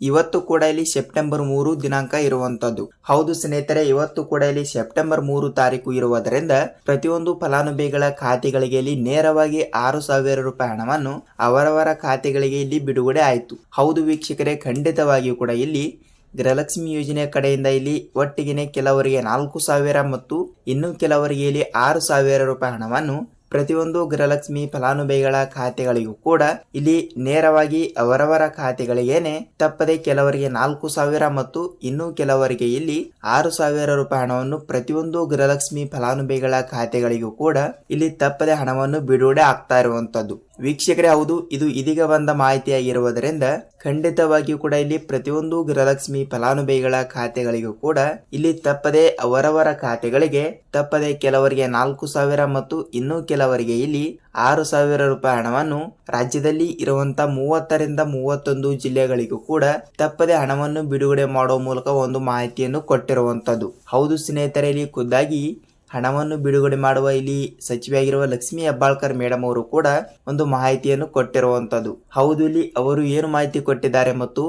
ಇವತ್ತು ಕೂಡ ಇಲ್ಲಿ ಸೆಪ್ಟೆಂಬರ್ ಮೂರು ದಿನಾಂಕ ಇರುವಂತದ್ದು. ಹೌದು ಸ್ನೇಹಿತರೆ, ಇವತ್ತು ಕೂಡ ಇಲ್ಲಿ ಸೆಪ್ಟೆಂಬರ್ ಮೂರು ತಾರೀಕು ಇರುವುದರಿಂದ ಪ್ರತಿಯೊಂದು ಫಲಾನುಭವಿಗಳ ಖಾತೆಗಳಿಗೆ ಇಲ್ಲಿ ನೇರವಾಗಿ ಆರು ಸಾವಿರ ರೂಪಾಯಿ ಹಣವನ್ನು ಅವರವರ ಖಾತೆಗಳಿಗೆ ಇಲ್ಲಿ ಬಿಡುಗಡೆ ಆಯಿತು. ಹೌದು ವೀಕ್ಷಕರೇ, ಖಂಡಿತವಾಗಿಯೂ ಕೂಡ ಇಲ್ಲಿ ಗೃಹಲಕ್ಷ್ಮಿ ಯೋಜನೆ ಕಡೆಯಿಂದ ಇಲ್ಲಿ ಒಟ್ಟಿಗೆನೆ ಕೆಲವರಿಗೆ ನಾಲ್ಕು ಸಾವಿರ ಮತ್ತು ಇನ್ನು ಕೆಲವರಿಗೆ ಇಲ್ಲಿ ಆರು ಸಾವಿರ ರೂಪಾಯಿ ಹಣವನ್ನು ಪ್ರತಿಯೊಂದು ಗೃಹಲಕ್ಷ್ಮಿ ಫಲಾನುಭವಿಗಳ ಖಾತೆಗಳಿಗೂ ಕೂಡ ಇಲ್ಲಿ ನೇರವಾಗಿ ಅವರವರ ಖಾತೆಗಳಿಗೇನೆ ತಪ್ಪದೆ ಕೆಲವರಿಗೆ ನಾಲ್ಕು ಸಾವಿರ ಮತ್ತು ಇನ್ನು ಕೆಲವರಿಗೆ ಇಲ್ಲಿ ಆರು ಸಾವಿರ ರೂಪಾಯಿ ಹಣವನ್ನು ಪ್ರತಿಯೊಂದು ಗೃಹಲಕ್ಷ್ಮಿ ಫಲಾನುಭವಿಗಳ ಖಾತೆಗಳಿಗೂ ಕೂಡ ಇಲ್ಲಿ ತಪ್ಪದೆ ಹಣವನ್ನು ಬಿಡುಗಡೆ ಆಗ್ತಾ ಇರುವಂತದ್ದು ವೀಕ್ಷಕರೇ, ಹೌದು, ಇದು ಇದೀಗ ಬಂದ ಮಾಹಿತಿಯಾಗಿರುವುದರಿಂದ ಖಂಡಿತವಾಗಿಯೂ ಕೂಡ ಇಲ್ಲಿ ಪ್ರತಿಯೊಂದು ಗೃಹಲಕ್ಷ್ಮಿ ಫಲಾನುಭವಿಗಳ ಖಾತೆಗಳಿಗೂ ಕೂಡ ಇಲ್ಲಿ ತಪ್ಪದೆ ಅವರವರ ಖಾತೆಗಳಿಗೆ ತಪ್ಪದೆ ಕೆಲವರಿಗೆ ನಾಲ್ಕು ಸಾವಿರ ಮತ್ತು ಇನ್ನು ಕೆಲವರಿಗೆ ಇಲ್ಲಿ ಆರು ಸಾವಿರ ರೂಪಾಯಿ ಹಣವನ್ನು ರಾಜ್ಯದಲ್ಲಿ ಇರುವಂತ ಮೂವತ್ತರಿಂದ ಮೂವತ್ತೊಂದು ಜಿಲ್ಲೆಗಳಿಗೂ ಕೂಡ ತಪ್ಪದೆ ಹಣವನ್ನು ಬಿಡುಗಡೆ ಮಾಡುವ ಮೂಲಕ ಒಂದು ಮಾಹಿತಿಯನ್ನು ಕೊಟ್ಟಿರುವಂತದ್ದು. ಹೌದು ಸ್ನೇಹಿತರೆ, ಇಲ್ಲಿ ಖುದ್ದಾಗಿ ಹಣವನ್ನು ಬಿಡುಗಡೆ ಮಾಡುವ ಇಲ್ಲಿ ಸಚಿವೆಯಾಗಿರುವ ಲಕ್ಷ್ಮಿ ಹೆಬ್ಬಾಳ್ಕರ್ ಮೇಡಮ್ ಅವರು ಕೂಡ ಒಂದು ಮಾಹಿತಿಯನ್ನು ಕೊಟ್ಟಿರುವಂತದ್ದು. ಹೌದು, ಇಲ್ಲಿ ಅವರು ಏನು ಮಾಹಿತಿ ಕೊಟ್ಟಿದ್ದಾರೆ ಮತ್ತು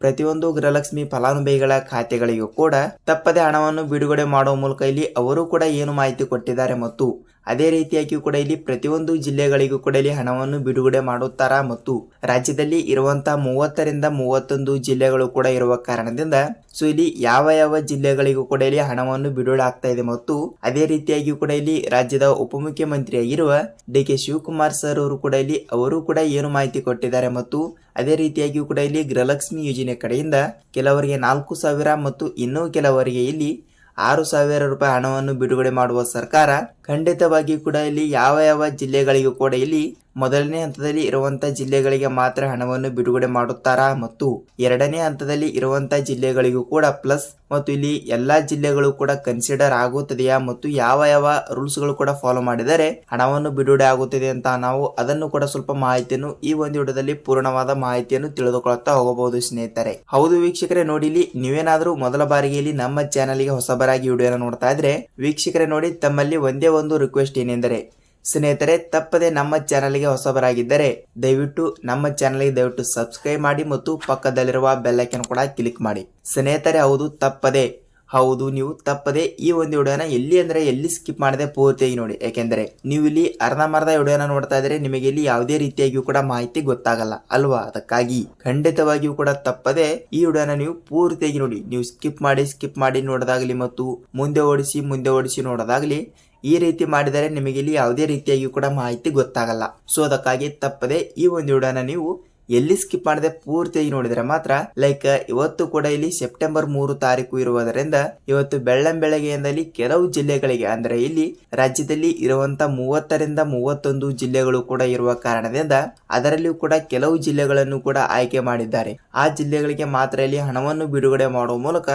ಪ್ರತಿಯೊಂದು ಗೃಹಲಕ್ಷ್ಮಿ ಫಲಾನುಭವಿಗಳ ಖಾತೆಗಳಿಗೂ ಕೂಡ ತಪ್ಪದೆ ಹಣವನ್ನು ಬಿಡುಗಡೆ ಮಾಡುವ ಮೂಲಕ ಇಲ್ಲಿ ಅವರು ಕೂಡ ಏನು ಮಾಹಿತಿ ಕೊಟ್ಟಿದ್ದಾರೆ ಮತ್ತು ಅದೇ ರೀತಿಯಾಗಿ ಕೂಡ ಇಲ್ಲಿ ಪ್ರತಿಯೊಂದು ಜಿಲ್ಲೆಗಳಿಗೂ ಕೂಡ ಇಲ್ಲಿ ಹಣವನ್ನು ಬಿಡುಗಡೆ ಮಾಡುತ್ತಾರ ಮತ್ತು ರಾಜ್ಯದಲ್ಲಿ ಇರುವಂತಹ ಮೂವತ್ತರಿಂದ ಮೂವತ್ತೊಂದು ಜಿಲ್ಲೆಗಳು ಕೂಡ ಇರುವ ಕಾರಣದಿಂದ ಸೊ ಇಲ್ಲಿ ಯಾವ ಯಾವ ಜಿಲ್ಲೆಗಳಿಗೂ ಕೂಡ ಇಲ್ಲಿ ಹಣವನ್ನು ಬಿಡುಗಡೆ ಆಗ್ತಾ ಇದೆ ಮತ್ತು ಅದೇ ರೀತಿಯಾಗಿ ಕೂಡ ಇಲ್ಲಿ ರಾಜ್ಯದ ಉಪಮುಖ್ಯಮಂತ್ರಿಯಾಗಿರುವ ಡಿ ಕೆ ಶಿವಕುಮಾರ್ ಸರ್ ಅವರು ಕೂಡ ಇಲ್ಲಿ ಅವರು ಕೂಡ ಏನು ಮಾಹಿತಿ ಕೊಟ್ಟಿದ್ದಾರೆ ಮತ್ತು ಅದೇ ರೀತಿಯಾಗಿ ಕೂಡ ಇಲ್ಲಿ ಗೃಹಲಕ್ಷ್ಮಿ ಯೋಜನೆ ಕಡೆಯಿಂದ ಕೆಲವರಿಗೆ ನಾಲ್ಕು ಸಾವಿರ ಮತ್ತು ಇನ್ನೂ ಕೆಲವರಿಗೆ ಇಲ್ಲಿ ಆರು ಸಾವಿರ ರೂಪಾಯಿ ಹಣವನ್ನು ಬಿಡುಗಡೆ ಮಾಡುವ ಸರ್ಕಾರ ಖಂಡಿತವಾಗಿ ಕೂಡ ಇಲ್ಲಿ ಯಾವ ಯಾವ ಜಿಲ್ಲೆಗಳಿಗೂ ಕೂಡ ಇಲ್ಲಿ ಮೊದಲನೇ ಹಂತದಲ್ಲಿ ಇರುವಂತಹ ಜಿಲ್ಲೆಗಳಿಗೆ ಮಾತ್ರ ಹಣವನ್ನು ಬಿಡುಗಡೆ ಮಾಡುತ್ತಾರಾ ಮತ್ತು ಎರಡನೇ ಹಂತದಲ್ಲಿ ಇರುವಂತಹ ಜಿಲ್ಲೆಗಳಿಗೂ ಕೂಡ ಪ್ಲಸ್ ಮತ್ತು ಇಲ್ಲಿ ಎಲ್ಲಾ ಜಿಲ್ಲೆಗಳು ಕೂಡ ಕನ್ಸಿಡರ್ ಆಗುತ್ತದೆಯಾ ಮತ್ತು ಯಾವ ಯಾವ ರೂಲ್ಸ್ಗಳು ಕೂಡ ಫಾಲೋ ಮಾಡಿದರೆ ಹಣವನ್ನು ಬಿಡುಗಡೆ ಆಗುತ್ತದೆ ಅಂತ ನಾವು ಅದನ್ನು ಕೂಡ ಸ್ವಲ್ಪ ಮಾಹಿತಿಯನ್ನು ಈ ಒಂದು ವಿಡಿಯೋದಲ್ಲಿ ಪೂರ್ಣವಾದ ಮಾಹಿತಿಯನ್ನು ತಿಳಿದುಕೊಳ್ಳುತ್ತಾ ಹೋಗಬಹುದು ಸ್ನೇಹಿತರೆ. ಹೌದು ವೀಕ್ಷಕರೇ, ನೋಡಿ ಇಲ್ಲಿ ನೀವೇನಾದ್ರೂ ಮೊದಲ ಬಾರಿಗೆ ಇಲ್ಲಿ ನಮ್ಮ ಚಾನಲ್ಗೆ ಹೊಸಬರಾಗಿ ವಿಡಿಯೋನ ನೋಡ್ತಾ ಇದ್ರೆ ವೀಕ್ಷಕರೇ, ನೋಡಿ ತಮ್ಮಲ್ಲಿ ಒಂದೇ ಒಂದು ರಿಕ್ವೆಸ್ಟ್ ಏನೆಂದರೆ, ಸ್ನೇಹಿತರೆ, ತಪ್ಪದೆ ನಮ್ಮ ಚಾನಲ್ಗೆ ಹೊಸಬರಾಗಿದ್ದರೆ, ದಯವಿಟ್ಟು ನಮ್ಮ ಚಾನಲ್ಗೆ ದಯವಿಟ್ಟು ಸಬ್ಸ್ಕ್ರೈಬ್ ಮಾಡಿ ಮತ್ತು ಪಕ್ಕದಲ್ಲಿರುವ ಬೆಲ್ಲೈಕನ್ ಕೂಡ ಕ್ಲಿಕ್ ಮಾಡಿ. ಸ್ನೇಹಿತರೆ, ಹೌದು, ತಪ್ಪದೆ. ಹೌದು, ನೀವು ತಪ್ಪದೆ ಈ ಒಂದು ವಿಡಿಯೋನ ಎಲ್ಲಿ ಅಂದರೆ ಎಲ್ಲಿ ಸ್ಕಿಪ್ ಮಾಡದೆ ಪೂರ್ತಿಯಾಗಿ ನೋಡಿ. ಯಾಕೆಂದರೆ, ನೀವು ಇಲ್ಲಿ ಅರ್ಧಂಬರ್ಧ ವಿಡಿಯೋನ ನೋಡ್ತಾ ಇದ್ರೆ ನಿಮಗೆ ಇಲ್ಲಿ ಯಾವುದೇ ರೀತಿಯಾಗಿಯೂ ಕೂಡ ಮಾಹಿತಿ ಗೊತ್ತಾಗಲ್ಲ, ಅಲ್ವಾ? ಅದಕ್ಕಾಗಿ ಖಂಡಿತವಾಗಿಯೂ ಕೂಡ ತಪ್ಪದೆ ಈ ವಿಡಿಯೋನ ನೀವು ಪೂರ್ತಿಯಾಗಿ ನೋಡಿ. ನೀವು ಸ್ಕಿಪ್ ಮಾಡಿ ಸ್ಕಿಪ್ ಮಾಡಿ ನೋಡೋದಾಗ್ಲಿ ಮತ್ತು ಮುಂದೆ ಓಡಿಸಿ ಮುಂದೆ ಓಡಿಸಿ ನೋಡೋದಾಗ್ಲಿ ಈ ರೀತಿ ಮಾಡಿದರೆ ನಿಮಗೆ ಇಲ್ಲಿ ಯಾವುದೇ ರೀತಿಯಾಗಿ ಕೂಡ ಮಾಹಿತಿ ಗೊತ್ತಾಗಲ್ಲ. ಸೊ ಅದಕ್ಕಾಗಿ ತಪ್ಪದೆ ಈ ಒಂದು ವಿಡಿಯೋನ ನೀವು ಎಲ್ಲಿ ಸ್ಕಿಪ್ ಮಾಡದೆ ಪೂರ್ತಿಯಾಗಿ ನೋಡಿದ್ರೆ ಮಾತ್ರ ಲೈಕ್ ಇವತ್ತು ಕೂಡ ಇಲ್ಲಿ ಸೆಪ್ಟೆಂಬರ್ ಮೂರು ತಾರೀಕು ಇರುವುದರಿಂದ ಇವತ್ತು ಬೆಳ್ಳಂ ಬೆಳಗ್ಗೆಯಿಂದಲೇ ಕೆಲವು ಜಿಲ್ಲೆಗಳಿಗೆ, ಅಂದ್ರೆ ಇಲ್ಲಿ ರಾಜ್ಯದಲ್ಲಿ ಇರುವಂತ ಮೂವತ್ತರಿಂದ ಮೂವತ್ತೊಂದು ಜಿಲ್ಲೆಗಳು ಕೂಡ ಇರುವ ಕಾರಣದಿಂದ ಅದರಲ್ಲಿಯೂ ಕೂಡ ಕೆಲವು ಜಿಲ್ಲೆಗಳನ್ನು ಕೂಡ ಆಯ್ಕೆ ಮಾಡಿದ್ದಾರೆ. ಆ ಜಿಲ್ಲೆಗಳಿಗೆ ಮಾತ್ರ ಇಲ್ಲಿ ಹಣವನ್ನು ಬಿಡುಗಡೆ ಮಾಡುವ ಮೂಲಕ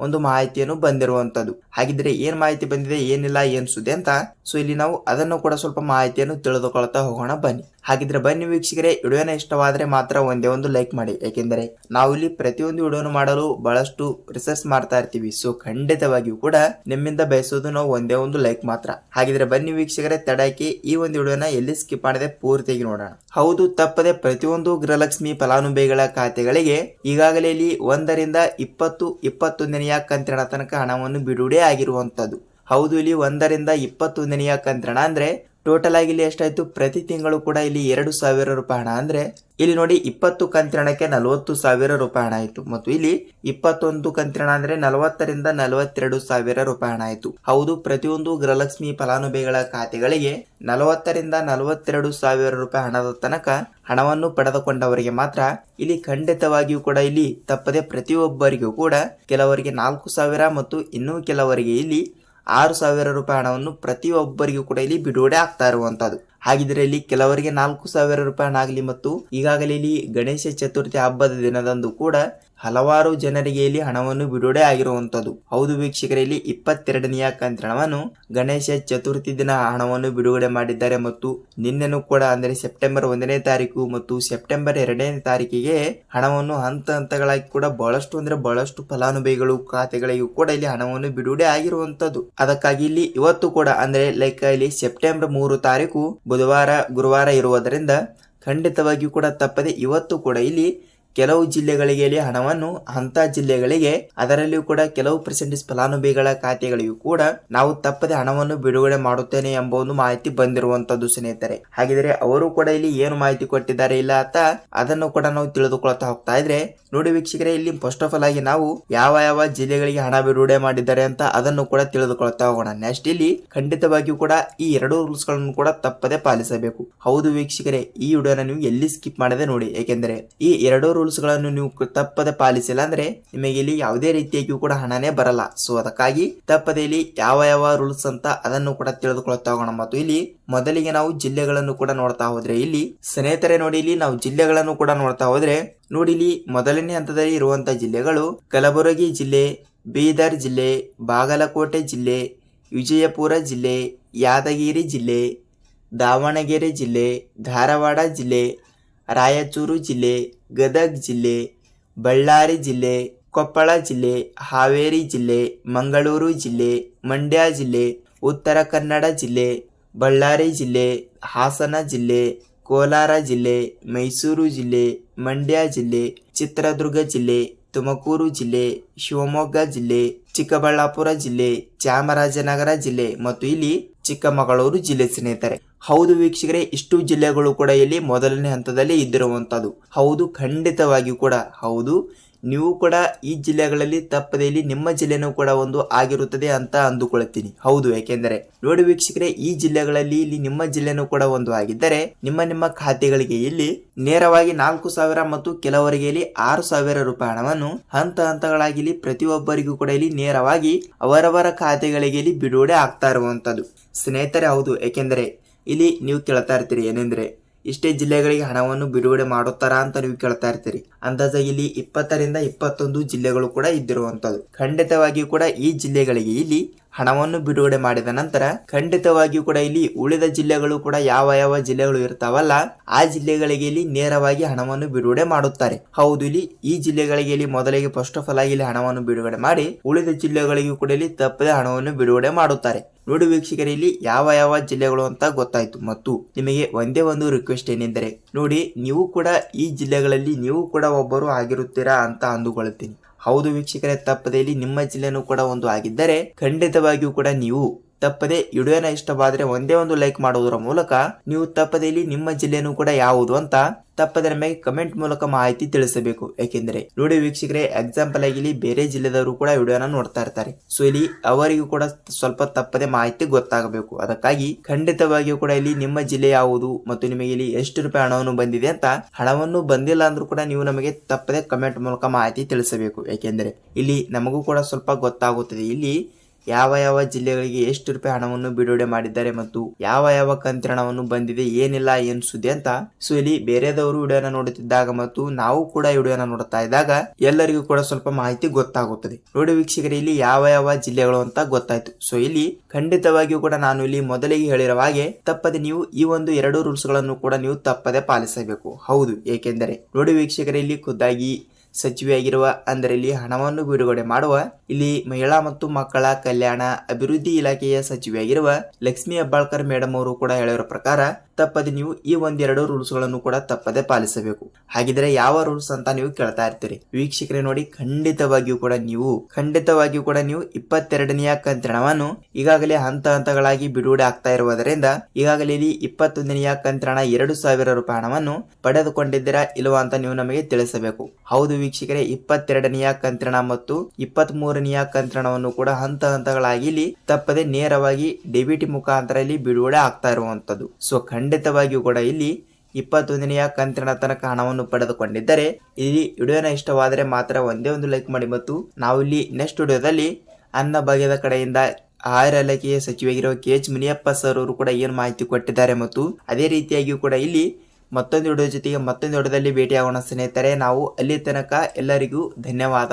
ಒಂದು ಮಾಹಿತಿಯನ್ನು ಬಂದಿರುವಂತದ್ದು. ಹಾಗಿದ್ರೆ ಏನ್ ಮಾಹಿತಿ ಬಂದಿದೆ, ಏನಿಲ್ಲ, ಏನ್ ಸುದ್ದಿ ಅಂತ ಸೊ ಇಲ್ಲಿ ನಾವು ಅದನ್ನು ಕೂಡ ಸ್ವಲ್ಪ ಮಾಹಿತಿಯನ್ನು ತಿಳಿದುಕೊಳ್ತಾ ಹೋಗೋಣ ಬನ್ನಿ. ಹಾಗಿದ್ರೆ ಬನ್ನಿ ವೀಕ್ಷಕರೇ, ವಿಡಿಯೋನ ಇಷ್ಟವಾದರೆ ಮಾತ್ರ ಒಂದೇ ಒಂದು ಲೈಕ್ ಮಾಡಿ. ಏಕೆಂದರೆ ನಾವು ಇಲ್ಲಿ ಪ್ರತಿಯೊಂದು ವಿಡಿಯೋನು ಮಾಡಲು ಬಹಳಷ್ಟು ರಿಸರ್ಚ್ ಮಾಡ್ತಾ ಇರ್ತೀವಿ. ಸೊ ಖಂಡಿತವಾಗಿಯೂ ಕೂಡ ನಿಮ್ಮಿಂದ ಬಯಸೋದು ನಾವು ಒಂದೇ ಒಂದು ಲೈಕ್ ಮಾತ್ರ. ಹಾಗಿದ್ರೆ ಬನ್ನಿ ವೀಕ್ಷಕರೇ ತಡಕ್ಕೆ ಈ ಒಂದು ವಿಡಿಯೋನ ಎಲ್ಲಿ ಸ್ಕಿಪ್ ಮಾಡದೆ ಪೂರ್ತಿಯಾಗಿ ನೋಡೋಣ. ಹೌದು, ತಪ್ಪದೆ ಪ್ರತಿಯೊಂದು ಗೃಹಲಕ್ಷ್ಮಿ ಫಲಾನುಭವಿಗಳ ಖಾತೆಗಳಿಗೆ ಈಗಾಗಲೇ ಇಲ್ಲಿ ಒಂದರಿಂದ ಇಪ್ಪತ್ತು, ಇಪ್ಪತ್ತೊಂದನೆಯ ಕಂತಿನ ತನಕ ಹಣವನ್ನು ಬಿಡುಗಡೆ ಆಗಿರುವಂತದ್ದು ಹೌದು, ಇಲ್ಲಿ ಒಂದರಿಂದ ಇಪ್ಪತ್ತೊಂದನೆಯ ಕಂತ್ರಣ ಅಂದ್ರೆ ಟೋಟಲ್ ಆಗಿ ಇಲ್ಲಿ ಎಷ್ಟಾಯ್ತು? ಪ್ರತಿ ತಿಂಗಳು ಕೂಡ ಇಲ್ಲಿ ಎರಡು ಸಾವಿರ ರೂಪಾಯಿ ಹಣ. ಅಂದ್ರೆ ಇಲ್ಲಿ ನೋಡಿ ಇಪ್ಪತ್ತು ಕಂತಿರಣಕ್ಕೆ ನಲವತ್ತು ಸಾವಿರ ರೂಪಾಯಿ ಹಣ ಆಯ್ತು. ಮತ್ತು ಇಲ್ಲಿ ಇಪ್ಪತ್ತೊಂದು ಕಂತಿರಣ ಅಂದ್ರೆ ನಲವತ್ತರಿಂದ ನಲವತ್ತೆರಡು ಸಾವಿರ ರೂಪಾಯಿ ಹಣ ಆಯ್ತು. ಹೌದು, ಪ್ರತಿಯೊಂದು ಗೃಹಲಕ್ಷ್ಮಿ ಫಲಾನುಭವಿಗಳ ಖಾತೆಗಳಿಗೆ ನಲವತ್ತರಿಂದ ನಲವತ್ತೆರಡು ಸಾವಿರ ರೂಪಾಯಿ ಹಣದ ತನಕ ಹಣವನ್ನು ಪಡೆದುಕೊಂಡವರಿಗೆ ಮಾತ್ರ ಇಲ್ಲಿ ಖಂಡಿತವಾಗಿಯೂ ಕೂಡ ಇಲ್ಲಿ ತಪ್ಪದೆ ಪ್ರತಿಯೊಬ್ಬರಿಗೂ ಕೂಡ ಕೆಲವರಿಗೆ ನಾಲ್ಕು ಸಾವಿರ ಮತ್ತು ಇನ್ನೂ ಕೆಲವರಿಗೆ ಇಲ್ಲಿ ಆರು ಸಾವಿರ ರೂಪಾಯಿ ಹಣವನ್ನು ಪ್ರತಿಯೊಬ್ಬರಿಗೂ ಕೂಡ ಇಲ್ಲಿ ಬಿಡುಗಡೆ ಆಗ್ತಾ ಇರುವಂತದ್ದು ಹಾಗಿದ್ರೆ ಇಲ್ಲಿ ಕೆಲವರಿಗೆ ನಾಲ್ಕು ಸಾವಿರ ರೂಪಾಯಿ ಹಣ ಆಗಲಿ ಮತ್ತು ಈಗಾಗಲೇ ಇಲ್ಲಿ ಗಣೇಶ ಚತುರ್ಥಿ ಹಬ್ಬದ ದಿನದಂದು ಕೂಡ ಹಲವಾರು ಜನರಿಗೆ ಇಲ್ಲಿ ಹಣವನ್ನು ಬಿಡುಗಡೆ ಆಗಿರುವಂತದ್ದು ಹೌದು ವೀಕ್ಷಕರಲ್ಲಿ ಇಪ್ಪತ್ತೆರಡನೆಯ ಕಂತ್ರಣವನ್ನು ಗಣೇಶ ಚತುರ್ಥಿ ದಿನ ಹಣವನ್ನು ಬಿಡುಗಡೆ ಮಾಡಿದ್ದಾರೆ ಮತ್ತು ನಿನ್ನೆನೂ ಕೂಡ ಅಂದರೆ ಸೆಪ್ಟೆಂಬರ್ ಒಂದನೇ ತಾರೀಕು ಮತ್ತು ಸೆಪ್ಟೆಂಬರ್ ಎರಡನೇ ತಾರೀಕಿಗೆ ಹಣವನ್ನು ಹಂತ ಹಂತಗಳಾಗಿ ಕೂಡ ಬಹಳಷ್ಟು ಅಂದ್ರೆ ಬಹಳಷ್ಟು ಫಲಾನುಭವಿಗಳು ಖಾತೆಗಳಿಗೂ ಕೂಡ ಇಲ್ಲಿ ಹಣವನ್ನು ಬಿಡುಗಡೆ ಆಗಿರುವಂತದ್ದು ಅದಕ್ಕಾಗಿ ಇಲ್ಲಿ ಇವತ್ತು ಕೂಡ ಅಂದ್ರೆ ಲೈಕ್ ಇಲ್ಲಿ ಸೆಪ್ಟೆಂಬರ್ ಮೂರು ತಾರೀಕು ಬುಧವಾರ ಗುರುವಾರ ಇರುವುದರಿಂದ ಖಂಡಿತವಾಗಿಯೂ ಕೂಡ ತಪ್ಪದೆ ಇವತ್ತು ಕೂಡ ಇಲ್ಲಿ ಕೆಲವು ಜಿಲ್ಲೆಗಳಿಗೆ ಹಣವನ್ನು ಅಂತ ಜಿಲ್ಲೆಗಳಿಗೆ, ಅದರಲ್ಲಿಯೂ ಕೂಡ ಕೆಲವು ಪರ್ಸೆಂಟೇಜ್ ಫಲಾನುಭವಿಗಳ ಖಾತೆಗಳಿಗೂ ಕೂಡ ನಾವು ತಪ್ಪದೆ ಹಣವನ್ನು ಬಿಡುಗಡೆ ಮಾಡುತ್ತೇನೆ ಎಂಬ ಒಂದು ಮಾಹಿತಿ ಬಂದಿರುವಂತದ್ದು ಸ್ನೇಹಿತರೆ. ಹಾಗಿದ್ರೆ ಅವರು ಕೂಡ ಇಲ್ಲಿ ಏನು ಮಾಹಿತಿ ಕೊಟ್ಟಿದ್ದಾರೆ ಇಲ್ಲ ಅಂತ ಅದನ್ನು ಕೂಡ ನಾವು ತಿಳಿದುಕೊಳ್ತಾ ಹೋಗ್ತಾ ಇದ್ರೆ, ನೋಡಿ ವೀಕ್ಷಕರೇ, ಇಲ್ಲಿ ಫಸ್ಟ್ ಆಫ್ ಆಲ್ ಆಗಿ ನಾವು ಯಾವ ಯಾವ ಜಿಲ್ಲೆಗಳಿಗೆ ಹಣ ಬಿಡುಗಡೆ ಮಾಡಿದ್ದಾರೆ ಅಂತ ಅದನ್ನು ಕೂಡ ತಿಳಿದುಕೊಳ್ತಾ ಹೋಗೋಣ. ನೆಕ್ಸ್ಟ್ ಇಲ್ಲಿ ಖಂಡಿತವಾಗಿಯೂ ಕೂಡ ಈ ಎರಡು ರೂಲ್ಸ್ಗಳನ್ನು ಕೂಡ ತಪ್ಪದೆ ಪಾಲಿಸಬೇಕು. ಹೌದು ವೀಕ್ಷಕರೇ, ಈ ವಿಡಿಯೋನ ನೀವು ಎಲ್ಲಿ ಸ್ಕಿಪ್ ಮಾಡದೆ ನೋಡಿ. ಏಕೆಂದರೆ ಈ ಎರಡು ಗಳನ್ನು ನೀವು ತಪ್ಪದೆ ಪಾಲಿಸಿಲ್ಲ ಅಂದ್ರೆ ನಿಮಗೆ ಇಲ್ಲಿ ಯಾವುದೇ ರೀತಿಯಾಗಿಯೂ ಕೂಡ ಹಣನೇ ಬರಲ್ಲ. ಸೊ ಅದಕ್ಕಾಗಿ ತಪ್ಪದೆ ಇಲ್ಲಿ ಯಾವ ಯಾವ ರೂಲ್ಸ್ ಅಂತ ಅದನ್ನು ಕೂಡ ತಿಳಿದುಕೊಳ್ಳುತ್ತಾ ಹೋಗೋಣ. ಮತ್ತು ಇಲ್ಲಿ ಮೊದಲಿಗೆ ನಾವು ಜಿಲ್ಲೆಗಳನ್ನು ಕೂಡ ನೋಡ್ತಾ ಹೋದ್ರೆ ಇಲ್ಲಿ ಸ್ನೇಹಿತರೆ ನೋಡಿ, ಇಲ್ಲಿ ನಾವು ಜಿಲ್ಲೆಗಳನ್ನು ಕೂಡ ನೋಡ್ತಾ ಹೋದ್ರೆ ನೋಡಿ, ಇಲ್ಲಿ ಮೊದಲನೇ ಹಂತದಲ್ಲಿ ಇರುವಂತಹ ಜಿಲ್ಲೆಗಳು ಕಲಬುರಗಿ ಜಿಲ್ಲೆ, ಬೀದರ್ ಜಿಲ್ಲೆ, ಬಾಗಲಕೋಟೆ ಜಿಲ್ಲೆ, ವಿಜಯಪುರ ಜಿಲ್ಲೆ, ಯಾದಗಿರಿ ಜಿಲ್ಲೆ, ದಾವಣಗೆರೆ ಜಿಲ್ಲೆ, ಧಾರವಾಡ ಜಿಲ್ಲೆ ರಾಯಚೂರು ಜಿಲ್ಲೆ, ಗದಗ್ ಜಿಲ್ಲೆ, ಬಳ್ಳಾರಿ ಜಿಲ್ಲೆ, ಕೊಪ್ಪಳ ಜಿಲ್ಲೆ, ಹಾವೇರಿ ಜಿಲ್ಲೆ, ಮಂಗಳೂರು ಜಿಲ್ಲೆ, ಮಂಡ್ಯ ಜಿಲ್ಲೆ, ಉತ್ತರ ಕನ್ನಡ ಜಿಲ್ಲೆ, ಬಳ್ಳಾರಿ ಜಿಲ್ಲೆ, ಹಾಸನ ಜಿಲ್ಲೆ, ಕೋಲಾರ ಜಿಲ್ಲೆ, ಮೈಸೂರು ಜಿಲ್ಲೆ, ಮಂಡ್ಯ ಜಿಲ್ಲೆ, ಚಿತ್ರದುರ್ಗ ಜಿಲ್ಲೆ, ತುಮಕೂರು ಜಿಲ್ಲೆ, ಶಿವಮೊಗ್ಗ ಜಿಲ್ಲೆ, ಚಿಕ್ಕಬಳ್ಳಾಪುರ ಜಿಲ್ಲೆ, ಚಾಮರಾಜನಗರ ಜಿಲ್ಲೆ ಮತ್ತು ಇಲ್ಲಿ ಚಿಕ್ಕಮಗಳೂರು ಜಿಲ್ಲೆ ಸ್ನೇಹಿತರೆ. ಹೌದು ವೀಕ್ಷಕರೇ, ಇಷ್ಟು ಜಿಲ್ಲೆಗಳು ಕೂಡ ಇಲ್ಲಿ ಮೊದಲನೇ ಹಂತದಲ್ಲಿ ಇದ್ದಿರುವಂಥದ್ದು. ಹೌದು, ಖಂಡಿತವಾಗಿಯೂ ಕೂಡ ಹೌದು. ನೀವು ಕೂಡ ಈ ಜಿಲ್ಲೆಗಳಲ್ಲಿ ತಪ್ಪದೇ ಇಲ್ಲಿ ನಿಮ್ಮ ಜಿಲ್ಲೆನೂ ಕೂಡ ಒಂದು ಆಗಿರುತ್ತದೆ ಅಂತ ಅಂದುಕೊಳ್ಳುತ್ತೀನಿ ಹೌದು, ಯಾಕೆಂದರೆ ನೋಡಿ ವೀಕ್ಷಕರೇ, ಈ ಜಿಲ್ಲೆಗಳಲ್ಲಿ ಇಲ್ಲಿ ನಿಮ್ಮ ಜಿಲ್ಲೆನೂ ಕೂಡ ಒಂದು ಆಗಿದ್ದರೆ, ನಿಮ್ಮ ನಿಮ್ಮ ಖಾತೆಗಳಿಗೆ ಇಲ್ಲಿ ನೇರವಾಗಿ ನಾಲ್ಕು ಸಾವಿರ ಮತ್ತು ಕೆಲವರಿಗೆ ಇಲ್ಲಿ ಆರು ಸಾವಿರ ರೂಪಾಯಿ ಹಣವನ್ನು ಹಂತ ಹಂತಗಳಾಗಿ ಇಲ್ಲಿ ಪ್ರತಿಯೊಬ್ಬರಿಗೂ ಕೂಡ ಇಲ್ಲಿ ನೇರವಾಗಿ ಅವರವರ ಖಾತೆಗಳಿಗೆ ಇಲ್ಲಿ ಬಿಡುಗಡೆ ಆಗ್ತಾ ಇರುವಂತದ್ದು ಸ್ನೇಹಿತರೆ, ಹೌದು, ಯಾಕೆಂದರೆ ಇಲ್ಲಿ ನೀವು ಕೇಳ್ತಾ ಇರ್ತೀರಿ ಏನೆಂದರೆ, ಇಷ್ಟೇ ಜಿಲ್ಲೆಗಳಿಗೆ ಹಣವನ್ನು ಬಿಡುಗಡೆ ಮಾಡುತ್ತಾರಾ ಅಂತ ನೀವು ಕೇಳ್ತಾ ಇರ್ತೀರಿ. ಅಂದಾಜಾಗಿ ಇಲ್ಲಿ ಇಪ್ಪತ್ತರಿಂದ ಇಪ್ಪತ್ತೊಂದು ಜಿಲ್ಲೆಗಳು ಕೂಡ ಇದ್ದಿರುವಂಥದ್ದು. ಖಂಡಿತವಾಗಿಯೂ ಕೂಡ ಈ ಜಿಲ್ಲೆಗಳಿಗೆ ಇಲ್ಲಿ ಹಣವನ್ನು ಬಿಡುಗಡೆ ಮಾಡಿದ ನಂತರ ಖಂಡಿತವಾಗಿಯೂ ಕೂಡ ಇಲ್ಲಿ ಉಳಿದ ಜಿಲ್ಲೆಗಳು ಕೂಡ ಯಾವ ಯಾವ ಜಿಲ್ಲೆಗಳು ಇರ್ತಾವಲ್ಲ, ಆ ಜಿಲ್ಲೆಗಳಿಗೆ ಇಲ್ಲಿ ನೇರವಾಗಿ ಹಣವನ್ನು ಬಿಡುಗಡೆ ಮಾಡುತ್ತಾರೆ. ಹೌದು, ಇಲ್ಲಿ ಈ ಜಿಲ್ಲೆಗಳಿಗೆ ಇಲ್ಲಿ ಮೊದಲಿಗೆ ಫಸ್ಟ್ ಆಫ್ ಆಲ್ ಆಗಿ ಇಲ್ಲಿ ಹಣವನ್ನು ಬಿಡುಗಡೆ ಮಾಡಿ, ಉಳಿದ ಜಿಲ್ಲೆಗಳಿಗೂ ಕೂಡ ಇಲ್ಲಿ ತಪ್ಪದೆ ಹಣವನ್ನು ಬಿಡುಗಡೆ ಮಾಡುತ್ತಾರೆ. ನೋಡಿ ವೀಕ್ಷಕರೇ, ಇಲ್ಲಿ ಯಾವ ಯಾವ ಜಿಲ್ಲೆಗಳು ಅಂತ ಗೊತ್ತಾಯ್ತು. ಮತ್ತು ನಿಮಗೆ ಒಂದೇ ಒಂದು ರಿಕ್ವೆಸ್ಟ್ ಏನೆಂದರೆ, ನೋಡಿ, ನೀವು ಕೂಡ ಈ ಜಿಲ್ಲೆಗಳಲ್ಲಿ ನೀವು ಕೂಡ ಒಬ್ಬರು ಆಗಿರುತ್ತೀರಾ ಅಂತ ಅಂದುಕೊಳ್ಳುತ್ತೀನಿ. ಹೌದು ವೀಕ್ಷಕರೇ ತಪ್ಪದೆ ಇಲ್ಲಿ ನಿಮ್ಮ ಜಿಲ್ಲೆನೂ ಕೂಡ ಒಂದು ಆಗಿದ್ದರೆ ಖಂಡಿತವಾಗಿಯೂ ಕೂಡ ನೀವು ತಪ್ಪದೆ ವಿಡಿಯೋನ ಇಷ್ಟವಾದರೆ ಒಂದೇ ಒಂದು ಲೈಕ್ ಮಾಡುವುದರ ಮೂಲಕ ನೀವು ತಪ್ಪದೆ ಇಲ್ಲಿ ನಿಮ್ಮ ಜಿಲ್ಲೆನೂ ಕೂಡ ಯಾವುದು ಅಂತ ತಪ್ಪದೆ ನಮಗೆ ಕಮೆಂಟ್ ಮೂಲಕ ಮಾಹಿತಿ ತಿಳಿಸಬೇಕು. ಏಕೆಂದರೆ ನೋಡಿ ವೀಕ್ಷಕರೇ ಎಕ್ಸಾಂಪಲ್ ಆಗಿ ಇಲ್ಲಿ ಬೇರೆ ಜಿಲ್ಲೆದವರು ಕೂಡ ವಿಡಿಯೋನ ನೋಡ್ತಾ ಇರ್ತಾರೆ. ಸೊ ಇಲ್ಲಿ ಅವರಿಗೂ ಕೂಡ ಸ್ವಲ್ಪ ತಪ್ಪದೆ ಮಾಹಿತಿ ಗೊತ್ತಾಗಬೇಕು. ಅದಕ್ಕಾಗಿ ಖಂಡಿತವಾಗಿಯೂ ಕೂಡ ಇಲ್ಲಿ ನಿಮ್ಮ ಜಿಲ್ಲೆ ಯಾವುದು ಮತ್ತು ನಿಮಗೆ ಇಲ್ಲಿ ಎಷ್ಟು ರೂಪಾಯಿ ಹಣವನ್ನು ಬಂದಿದೆ ಅಂತ ಹಣವನ್ನು ಬಂದಿಲ್ಲ ಅಂದ್ರೂ ಕೂಡ ನೀವು ನಮಗೆ ತಪ್ಪದೆ ಕಮೆಂಟ್ ಮೂಲಕ ಮಾಹಿತಿ ತಿಳಿಸಬೇಕು. ಏಕೆಂದರೆ ಇಲ್ಲಿ ನಮಗೂ ಕೂಡ ಸ್ವಲ್ಪ ಗೊತ್ತಾಗುತ್ತದೆ. ಇಲ್ಲಿ ಯಾವ ಯಾವ ಜಿಲ್ಲೆಗಳಿಗೆ ಎಷ್ಟು ರೂಪಾಯಿ ಹಣವನ್ನು ಬಿಡುಗಡೆ ಮಾಡಿದ್ದಾರೆ ಮತ್ತು ಯಾವ ಯಾವ ಕಂತಿನ ಹಣವನ್ನು ಬಂದಿದೆ, ಏನಿಲ್ಲ, ಏನ್ ಸುದ್ದಿ ಅಂತ ಸೊ ಇಲ್ಲಿ ಬೇರೆದವರು ವಿಡಿಯೋನ ನೋಡುತ್ತಿದ್ದಾಗ ಮತ್ತು ನಾವು ಕೂಡ ವಿಡಿಯೋನ ನೋಡ್ತಾ ಇದ್ದಾಗ ಎಲ್ಲರಿಗೂ ಕೂಡ ಸ್ವಲ್ಪ ಮಾಹಿತಿ ಗೊತ್ತಾಗುತ್ತದೆ. ನೋಡಿ ವೀಕ್ಷಕರೇ, ಇಲ್ಲಿ ಯಾವ ಯಾವ ಜಿಲ್ಲೆಗಳು ಅಂತ ಗೊತ್ತಾಯ್ತು. ಸೊ, ಇಲ್ಲಿ ಖಂಡಿತವಾಗಿಯೂ ಕೂಡ ನಾನು ಇಲ್ಲಿ ಮೊದಲಿಗೆ ಹೇಳಿರುವ ಹಾಗೆ ತಪ್ಪದೆ ನೀವು ಈ ಒಂದು ಎರಡು ರೂಲ್ಸ್ಗಳನ್ನು ಕೂಡ ನೀವು ತಪ್ಪದೆ ಪಾಲಿಸಬೇಕು. ಹೌದು, ಏಕೆಂದರೆ ನೋಡಿ ವೀಕ್ಷಕರೇ, ಇಲ್ಲಿ ಖುದ್ದಾಗಿ ಸಚಿವೆಯಾಗಿರುವ ಅಂದರೆ ಇಲ್ಲಿ ಹಣವನ್ನು ಬಿಡುಗಡೆ ಮಾಡುವ, ಇಲ್ಲಿ ಮಹಿಳಾ ಮತ್ತು ಮಕ್ಕಳ ಕಲ್ಯಾಣ ಅಭಿವೃದ್ಧಿ ಇಲಾಖೆಯ ಸಚಿವೆಯಾಗಿರುವ ಲಕ್ಷ್ಮಿ ಹೆಬ್ಬಾಳ್ಕರ್ ಮೇಡಮ್ ಅವರು ಕೂಡ ಹೇಳಿರೋ ಪ್ರಕಾರ ತಪ್ಪದೆ ನೀವು ಈ ಒಂದೆರಡು ರೂಲ್ಸ್ಗಳನ್ನು ಕೂಡ ತಪ್ಪದೆ ಪಾಲಿಸಬೇಕು. ಹಾಗಿದ್ರೆ ಯಾವ ರೂಲ್ಸ್ ಅಂತ ನೀವು ಕೇಳ್ತಾ ಇರ್ತೀರಿ? ವೀಕ್ಷಕರೇ ನೋಡಿ, ಖಂಡಿತವಾಗಿಯೂ ಕೂಡ ನೀವು, ಖಂಡಿತವಾಗಿಯೂ ಕೂಡ ನೀವು ಇಪ್ಪತ್ತೆರಡನೆಯ ಕಂತ್ರಣವನ್ನು ಈಗಾಗಲೇ ಹಂತ ಹಂತಗಳಾಗಿ ಬಿಡುಗಡೆ ಆಗ್ತಾ ಇರುವುದರಿಂದ ಈಗಾಗಲೇ ಇಲ್ಲಿ ಇಪ್ಪತ್ತೊಂದನೆಯ ಕಂತ್ರಣ ಎರಡು ಸಾವಿರ ರೂಪಾಯಿ ಹಣವನ್ನು ಪಡೆದುಕೊಂಡಿದ್ದೀರಾ ಇಲ್ವಾ ಅಂತ ನೀವು ನಮಗೆ ತಿಳಿಸಬೇಕು. ಹೌದು ವೀಕ್ಷಕರೇ, ಇಪ್ಪತ್ತೆರಡನೆಯ ಕಂತ್ರಣ ಮತ್ತು ಇಪ್ಪತ್ತ್ ಮೂರನೆಯ ಕಂತ್ರಣವನ್ನು ಕೂಡ ಹಂತ ಹಂತಗಳಾಗಿ ಇಲ್ಲಿ ತಪ್ಪದೆ ನೇರವಾಗಿ ಡೆಬಿಟ್ ಮುಖಾಂತರ ಇಲ್ಲಿ ಬಿಡುಗಡೆ ಆಗ್ತಾ ಇರುವಂತದ್ದು ಸೊ ಖಂಡಿತವಾಗಿಯೂ ಕೂಡ ಇಲ್ಲಿ ಇಪ್ಪತ್ತೊಂದನೆಯ ಕಂತಿನ ತನಕ ಹಣವನ್ನು ಪಡೆದುಕೊಂಡಿದ್ದರೆ ಇಲ್ಲಿ ವಿಡಿಯೋನ ಇಷ್ಟವಾದರೆ ಮಾತ್ರ ಒಂದೇ ಒಂದು ಲೈಕ್ ಮಾಡಿ ಮತ್ತು ನಾವು ಇಲ್ಲಿ ನೆಕ್ಸ್ಟ್ ವಿಡಿಯೋದಲ್ಲಿ ಅನ್ನ ಭಾಗ್ಯದ ಕಡೆಯಿಂದ ಆಹಾರ ಇಲಾಖೆಯ ಸಚಿವಾಗಿರುವ ಕೆ ಎಚ್ ಮುನಿಯಪ್ಪ ಸರ್ ಅವರು ಕೂಡ ಏನು ಮಾಹಿತಿ ಕೊಟ್ಟಿದ್ದಾರೆ ಮತ್ತು ಅದೇ ರೀತಿಯಾಗಿಯೂ ಕೂಡ ಇಲ್ಲಿ ಮತ್ತೊಂದು ವಿಡಿಯೋ ಜೊತೆಗೆ ಮತ್ತೊಂದು ವಿಡಿಯೋದಲ್ಲಿ ಭೇಟಿಯಾಗೋಣ ಸ್ನೇಹಿತರೆ, ನಾವು ಅಲ್ಲಿ ತನಕ ಎಲ್ಲರಿಗೂ ಧನ್ಯವಾದ.